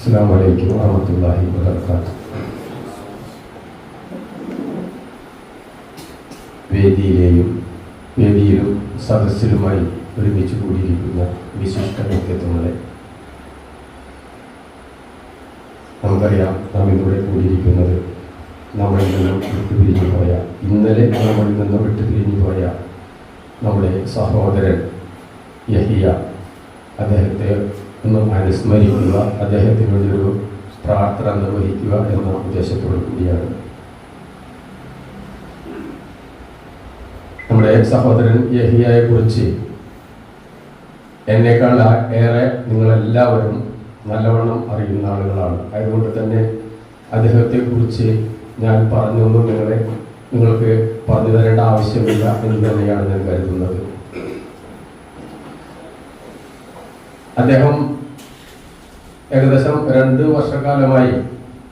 അസ്സാം വലൈക്കും الله وبركاته വേദിയിലെയും വേദിയിലും സദസ്സിലുമായി ഒരുമിച്ച് കൂടിയിരിക്കുന്ന വിശിഷ്ട വ്യക്തിത്വങ്ങളെ നമുക്കറിയാം നാം ഇന്നിവിടെ കൂടിയിരിക്കുന്നത് നമ്മളിൽ നിന്നും വിട്ടുപിരിഞ്ഞു പോയ ഇന്നലെ നമ്മളിൽ നിന്നും വിട്ടുപിരിഞ്ഞു പോയ നമ്മുടെ സഹോദരൻ യഹിയ. അദ്ദേഹത്തെ ഒന്ന് അനുസ്മരിക്കുക അദ്ദേഹത്തിന് വേണ്ടിയൊരു പ്രാർത്ഥന നിർവഹിക്കുക എന്ന ഉദ്ദേശത്തോടു കൂടിയാണ്. നമ്മുടെ സഹോദരൻ യഹിയയെ കുറിച്ച് എന്നേക്കാൾ ഏറെ നിങ്ങളെല്ലാവരും നല്ലവണ്ണം അറിയുന്ന ആളുകളാണ്. അതുകൊണ്ട് തന്നെ അദ്ദേഹത്തെ കുറിച്ച് ഞാൻ പറഞ്ഞൊന്നും നിങ്ങളെ നിങ്ങൾക്ക് പറഞ്ഞു തരേണ്ട ആവശ്യമില്ല എന്ന് തന്നെയാണ് ഞാൻ കരുതുന്നത്. അദ്ദേഹം ഏകദേശം രണ്ട് വർഷക്കാലമായി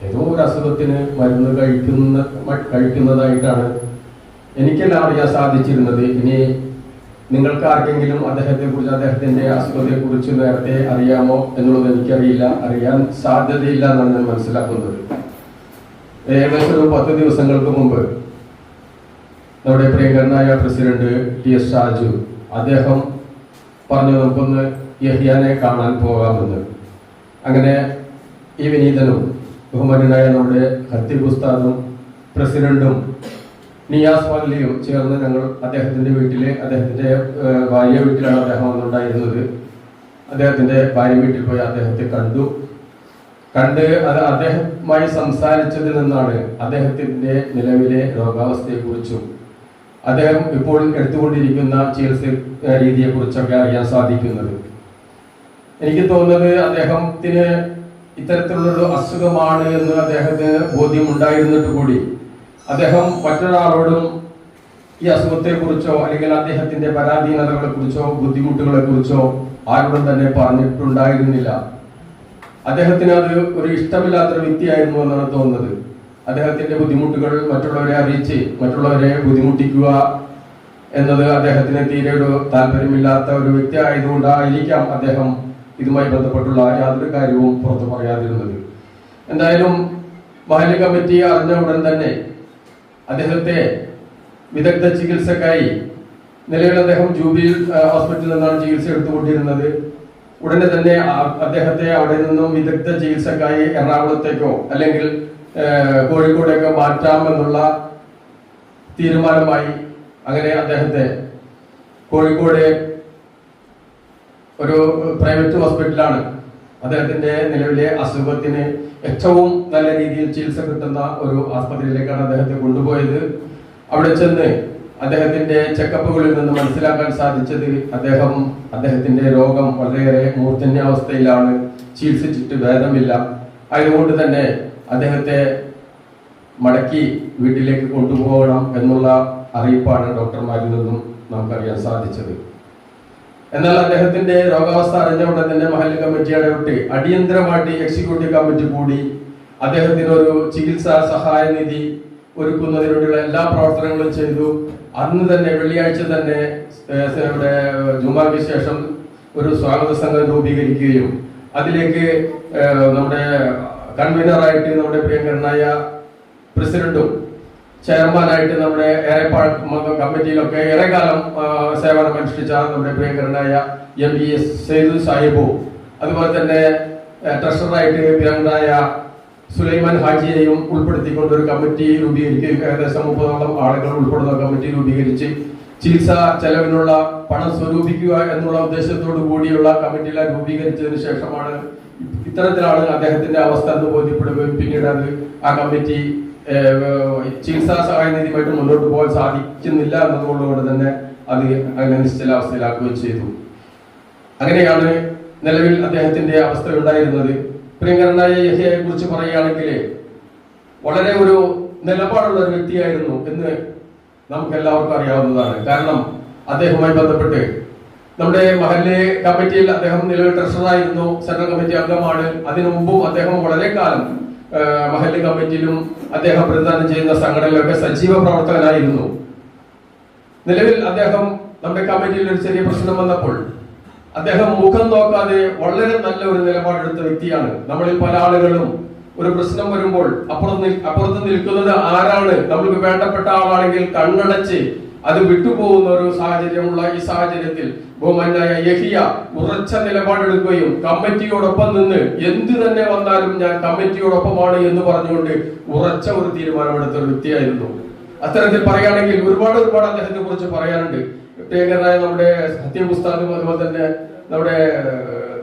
ഏതോ ഒരു അസുഖത്തിന് മരുന്ന് കഴിക്കുന്ന കഴിക്കുന്നതായിട്ടാണ് എനിക്കെല്ലാം അറിയാൻ സാധിച്ചിരുന്നത്. ഇനി നിങ്ങൾക്ക് ആർക്കെങ്കിലും അദ്ദേഹത്തിന്റെ അസുഖത്തെ കുറിച്ച് നേരത്തെ അറിയാമോ എന്നുള്ളത് എനിക്കറിയില്ല. അറിയാൻ സാധ്യതയില്ല എന്നാണ് ഞാൻ മനസ്സിലാക്കുന്നത്. ഏകദേശം ഒരു പത്ത് ദിവസങ്ങൾക്ക് മുമ്പ് നമ്മുടെ പ്രിയങ്കരനായ പ്രസിഡന്റ് ടി എസ് ഷാജു അദ്ദേഹം പറഞ്ഞു നമുക്കൊന്ന് യഹിയാനെ കാണാൻ പോകാമെന്ന് അങ്ങനെ ഈ വിനീതനും ബഹുമാനായ നമ്മുടെ ഹത്തി ഉസ്താദും പ്രസിഡന്റും നിയാസ് വാലിയും ചേർന്ന് ഞങ്ങൾ അദ്ദേഹത്തിന്റെ വീട്ടിൽ അദ്ദേഹത്തിന്റെ ഭാര്യ വീട്ടിലാണ് അദ്ദേഹം വന്നുണ്ടായിരുന്നത്. അദ്ദേഹത്തിന്റെ ഭാര്യ വീട്ടിൽ പോയി അദ്ദേഹത്തെ കണ്ടു. കണ്ട് അത് അദ്ദേഹവുമായി സംസാരിച്ചതിൽ നിന്നാണ് അദ്ദേഹത്തിന്റെ നിലവിലെ രോഗാവസ്ഥയെക്കുറിച്ചും അദ്ദേഹം ഇപ്പോഴും എടുത്തുകൊണ്ടിരിക്കുന്ന ചികിത്സ രീതിയെക്കുറിച്ചൊക്കെ രീതിയെ കുറിച്ചൊക്കെ അറിയാൻ സാധിക്കുന്നത്. എനിക്ക് തോന്നുന്നത് അദ്ദേഹത്തിന് ഇത്തരത്തിലുള്ളൊരു അസുഖമാണ് എന്ന് അദ്ദേഹത്തിന് ബോധ്യമുണ്ടായിരുന്നിട്ട് കൂടി. അദ്ദേഹം മറ്റൊരാളോടും ഈ അസുഖത്തെ കുറിച്ചോ അല്ലെങ്കിൽ അദ്ദേഹത്തിന്റെ പരാധീനതകളെ കുറിച്ചോ ബുദ്ധിമുട്ടുകളെ കുറിച്ചോ ആരോടും തന്നെ പറഞ്ഞിട്ടുണ്ടായിരുന്നില്ല. അദ്ദേഹത്തിന് അത് ഒരു ഇഷ്ടമില്ലാത്തൊരു വ്യക്തിയായിരുന്നു എന്നാണ് തോന്നുന്നത്. അദ്ദേഹത്തിന്റെ ബുദ്ധിമുട്ടുകൾ മറ്റുള്ളവരെ അറിയിച്ച് മറ്റുള്ളവരെ ബുദ്ധിമുട്ടിക്കുക എന്നത് അദ്ദേഹത്തിന് തീരെ ഒരു താല്പര്യമില്ലാത്ത ഒരു വ്യക്തി ആയതുകൊണ്ടായിരിക്കാം അദ്ദേഹം ഇതുമായി ബന്ധപ്പെട്ടുള്ള യാതൊരു കാര്യവും പുറത്തു പറയാതിരുന്നത്. എന്തായാലും മഹല്ല് കമ്മിറ്റി അറിഞ്ഞ ഉടൻ തന്നെ അദ്ദേഹത്തെ വിദഗ്ധ ചികിത്സക്കായി നിലവിൽ അദ്ദേഹം ജൂബിലി ആ, ഹോസ്പിറ്റലിൽ നിന്നാണ് ചികിത്സ എടുത്തുകൊണ്ടിരുന്നത്. ഉടനെ തന്നെ അദ്ദേഹത്തെ അവിടെ നിന്നും വിദഗ്ധ ചികിത്സക്കായി എറണാകുളത്തേക്കോ അല്ലെങ്കിൽ കോഴിക്കോടേക്കോ മാറ്റാമെന്നുള്ള തീരുമാനമായി അങ്ങനെ അദ്ദേഹത്തെ കോഴിക്കോട് ഒരു പ്രൈവറ്റ് ഹോസ്പിറ്റലാണ് അദ്ദേഹത്തിന്റെ നിലവിലെ അസുഖത്തിന് ഏറ്റവും നല്ല രീതിയിൽ ചികിത്സ കിട്ടുന്ന ഒരു ആസ്പത്രിയിലേക്കാണ് അദ്ദേഹത്തെ കൊണ്ടുപോയത്. അവിടെ ചെന്ന് അദ്ദേഹത്തിന്റെ ചെക്കപ്പുകളിൽ നിന്ന് മനസ്സിലാക്കാൻ സാധിച്ചത് അദ്ദേഹം അദ്ദേഹത്തിന്റെ രോഗം വളരെയേറെ മൂർധന്യാവസ്ഥയിലാണ്. ചികിത്സിച്ചിട്ട് ഭേദമില്ല. അതുകൊണ്ട് തന്നെ അദ്ദേഹത്തെ മടക്കി വീട്ടിലേക്ക് കൊണ്ടുപോകണം എന്നുള്ള അറിയിപ്പാണ് ഡോക്ടർമാരിൽ നിന്നും നമുക്കറിയാൻ സാധിച്ചത്. എന്നാൽ അദ്ദേഹത്തിന്റെ രോഗാവസ്ഥ അറിഞ്ഞ ഉടൻ തന്നെ മഹല്ല് കമ്മിറ്റി ഇടപെട്ട് അടിയന്തരമായിട്ട് എക്സിക്യൂട്ടീവ് കമ്മിറ്റി കൂടി അദ്ദേഹത്തിന് ഒരു ചികിത്സാ സഹായ നിധി ഒരുക്കുന്നതിനുള്ള എല്ലാ പ്രവർത്തനങ്ങളും ചെയ്തു. അന്ന് തന്നെ വെള്ളിയാഴ്ച തന്നെ ഇവിടെ ജുമാക്ക് ശേഷം ഒരു സ്വാഗത സംഘം രൂപീകരിക്കുകയും അതിലേക്ക് നമ്മുടെ കൺവീനറായിട്ട് നമ്മുടെ പ്രിയങ്കരനായ പ്രസിഡന്റും ചെയർമാനായിട്ട് നമ്മുടെ ഏറെപ്പാട് കമ്മിറ്റിയിലൊക്കെ ഏറെക്കാലം സേവനമനുഷ്ഠിച്ച നമ്മുടെ പ്രിയങ്കരനായ എം ബി എസ് സെയ്ദു സാഹിബും. അതുപോലെ തന്നെ ട്രഷററായിട്ട് പ്രിയങ്കരായ സുലൈമാൻ ഹാജിയെയും ഉൾപ്പെടുത്തിക്കൊണ്ട് ഒരു കമ്മിറ്റി രൂപീകരിക്കുകയും ഏകദേശം മുപ്പതോളം ആളുകൾ ഉൾപ്പെടുന്ന കമ്മിറ്റി രൂപീകരിച്ച് ചികിത്സാ ചെലവിനുള്ള പണം സ്വരൂപിക്കുക എന്നുള്ള ഉദ്ദേശത്തോടു കൂടിയുള്ള കമ്മിറ്റിയിലെ രൂപീകരിച്ചതിന് ശേഷമാണ് ഇത്തരത്തിലാണ് അദ്ദേഹത്തിന്റെ അവസ്ഥ എന്ന് ബോധ്യപ്പെടുകയും പിന്നീട് അത് ആ കമ്മിറ്റി ചികിത്സാ സഹായ നിധിയുമായിട്ട് മുന്നോട്ട് പോകാൻ സാധിക്കുന്നില്ല എന്നതുകൊണ്ടുകൊണ്ട് തന്നെ അത് അങ്ങനെ നിശ്ചലാവസ്ഥയിലാക്കുകയും ചെയ്തു. അങ്ങനെയാണ് നിലവിൽ അദ്ദേഹത്തിന്റെ അവസ്ഥ ഉണ്ടായിരുന്നത്. പ്രിയങ്കരനായ യഹ്യയെ കുറിച്ച് പറയുകയാണെങ്കിൽ വളരെ ഒരു നിലപാടുള്ള ഒരു വ്യക്തിയായിരുന്നു എന്ന് നമുക്ക് എല്ലാവർക്കും അറിയാവുന്നതാണ്. കാരണം അദ്ദേഹവുമായി ബന്ധപ്പെട്ട് നമ്മുടെ മഹല്ല് കമ്മിറ്റിയിൽ അദ്ദേഹം നിലവിൽ ട്രഷറായിരുന്നു സെൻട്രൽ കമ്മിറ്റി അംഗമാണ്. അതിനു മുമ്പും അദ്ദേഹം വളരെ കാലം മഹല്ല് കമ്മിറ്റിയിലും അദ്ദേഹം പ്രതിദാനം ചെയ്യുന്ന സംഘടനയിലൊക്കെ സജീവ പ്രവർത്തകനായിരുന്നു. നിലവിൽ അദ്ദേഹം നമ്മുടെ കമ്മിറ്റിയിൽ ഒരു ചെറിയ പ്രശ്നം വന്നപ്പോൾ അദ്ദേഹം മുഖം നോക്കാതെ വളരെ നല്ല ഒരു നിലപാടെടുത്ത വ്യക്തിയാണ്. നമ്മളിൽ പല ആളുകളും ഒരു പ്രശ്നം വരുമ്പോൾ അപ്പുറത്ത് അപ്പുറത്ത് നിൽക്കുന്നത് ആരാണ്? നമ്മൾക്ക് വേണ്ടപ്പെട്ട ആളാണെങ്കിൽ കണ്ണടച്ച് അത് വിട്ടുപോകുന്ന ഒരു സാഹചര്യമുള്ള ഈ സാഹചര്യത്തിൽ ബഹുമാനായ യഹിയ ഉറച്ച നിലപാടെടുക്കുകയും കമ്മിറ്റിയോടൊപ്പം നിന്ന് എന്തു തന്നെ വന്നാലും ഞാൻ കമ്മിറ്റിയോടൊപ്പമാണ് എന്ന് പറഞ്ഞുകൊണ്ട് ഉറച്ച ഒരു തീരുമാനമെടുത്ത ഒരു വ്യക്തിയായിരുന്നു. അത്തരത്തിൽ പറയുകയാണെങ്കിൽ ഒരുപാട് ഒരുപാട് അദ്ദേഹത്തെ കുറിച്ച് പറയാനുണ്ട്. പ്രത്യേകരായ നമ്മുടെ സത്യപുസ്തകം അതുപോലെ തന്നെ നമ്മുടെ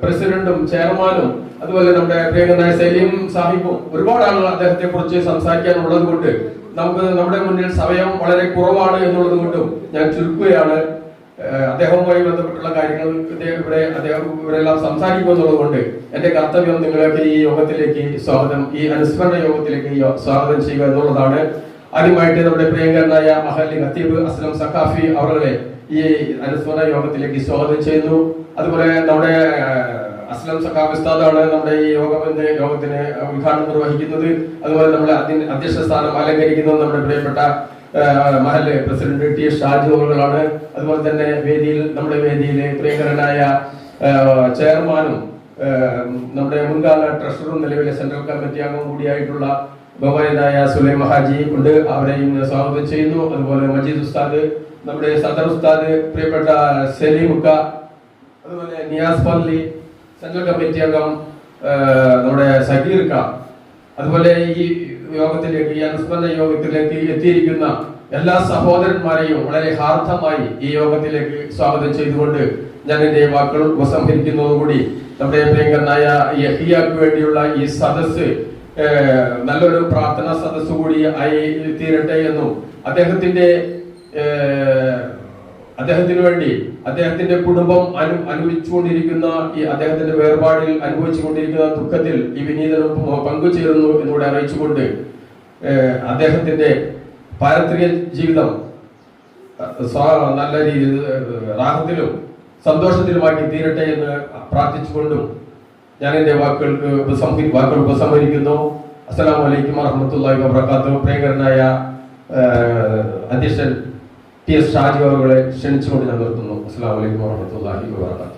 പ്രസിഡന്റും ചെയർമാനും അതുപോലെ നമ്മുടെ പ്രിയങ്കരനായ സലീം സാഹിബും ഒരുപാട് ആളുകൾ അദ്ദേഹത്തെ കുറിച്ച് സംസാരിക്കാനുള്ളത് കൊണ്ട് നമുക്ക് നമ്മുടെ മുന്നിൽ സമയം വളരെ കുറവാണ് എന്നുള്ളത് കൊണ്ടും ഞാൻ ചുരുക്കുകയാണ്. അദ്ദേഹവുമായി ബന്ധപ്പെട്ടുള്ള കാര്യങ്ങൾ ഇവിടെ അദ്ദേഹം ഇവരെല്ലാം സംസാരിക്കുമെന്നുള്ളത് കൊണ്ട് എന്റെ കർത്തവ്യം നിങ്ങൾക്ക് ഈ യോഗത്തിലേക്ക് സ്വാഗതം. ഈ അനുസ്മരണ യോഗത്തിലേക്ക് സ്വാഗതം ചെയ്യുക എന്നുള്ളതാണ്. ആദ്യമായിട്ട് നമ്മുടെ പ്രിയങ്കരനായ മഹല്ലി ഹത്തീബ് അസ്ലം സഖാഫി അവരുടെ ഈ അനുസ്മരണ യോഗത്തിലേക്ക് സ്വാഗതം ചെയ്യുന്നു. അതുപോലെ നമ്മുടെ അസ്ലം സഖാബ് ഉസ്താദാണ് നമ്മുടെ ഈ യോഗത്തിന്റെ യോഗത്തിന് ഉദ്ഘാടനം നിർവഹിക്കുന്നത്. അതുപോലെ നമ്മുടെ അധ്യ- അധ്യക്ഷ സ്ഥാനം അലങ്കരിക്കുന്നത് നമ്മുടെ പ്രിയപ്പെട്ട മഹൽ പ്രസിഡന്റ് ടി എസ് ഷാജി അവറുകളാണ് അതുപോലെ തന്നെ വേദിയിൽ നമ്മുടെ വേദിയിലെ പ്രിയങ്കരനായ ചെയർമാനും നമ്മുടെ മുൻകാല ട്രഷറും നിലവിലെ സെൻട്രൽ കമ്മിറ്റി അംഗവും കൂടിയായിട്ടുള്ള ബഹുമാനായ സുലൈം മഹാജി ഉണ്ട്. അവരെയും സ്വാഗതം ചെയ്യുന്നു. അതുപോലെ മജീദ് ഉസ്താദ് നമ്മുടെ സദർ ഉസ്താദ് പ്രിയപ്പെട്ട സലീമുക്ക അതുപോലെ നിയാസ് പള്ളി സെൻട്രൽ കമ്മിറ്റി അംഗം നമ്മുടെ നമ്മുടെ സഗീർക്ക അതുപോലെ ഈ യോഗത്തിലേക്ക് ഈ അനുസ്മരണ യോഗത്തിലേക്ക് എത്തിയിരിക്കുന്ന എല്ലാ സഹോദരന്മാരെയും വളരെ ഹാർദമായി ഈ യോഗത്തിലേക്ക് സ്വാഗതം ചെയ്തുകൊണ്ട് ഞാൻ എന്റെ വാക്കുകൾ ഉപസംഹരിക്കുന്നതോടുകൂടി നമ്മുടെ പ്രിയങ്കരനായ യഹിയാക്ക് വേണ്ടിയുള്ള ഈ സദസ്സ് നല്ലൊരു പ്രാർത്ഥനാ സദസ്സ് കൂടി ആയി തീരട്ടെ എന്നും അദ്ദേഹത്തിന്റെ അദ്ദേഹത്തിന് വേണ്ടി അദ്ദേഹത്തിന്റെ കുടുംബം അനു അനുഭവിച്ചുകൊണ്ടിരിക്കുന്ന ഈ അദ്ദേഹത്തിന്റെ വേർപാടിൽ അനുഭവിച്ചുകൊണ്ടിരിക്കുന്ന ദുഃഖത്തിൽ ഈ വിനീതനും പങ്കുചേരുന്നു എന്നിവിടെ അറിയിച്ചുകൊണ്ട് അദ്ദേഹത്തിന്റെ പാരത്രിക ജീവിതം നല്ല രീതിയിൽ രാഹത്തിലും സന്തോഷത്തിലുമാക്കി തീരട്ടെ എന്ന് പ്രാർത്ഥിച്ചുകൊണ്ടും ഞാൻ എന്റെ വാക്കുകൾക്ക് ഉപസംഹരി വാക്കുകൾ ഉപസംഹരിക്കുന്നു. അസ്സലാമു അലൈക്കും വറഹ്മത്തുള്ളാഹി വബറകാതുഹു. പ്രിയങ്കരനായ അധ്യക്ഷൻ ടി എസ് ഷാജി അവരുടെ ക്ഷണിച്ചുകൊണ്ട് ഞാൻ നിർത്തുന്നു. അസ്സലാമു അലൈക്കും വറഹ്മത്തുള്ളാഹി വബറകാതുഹു.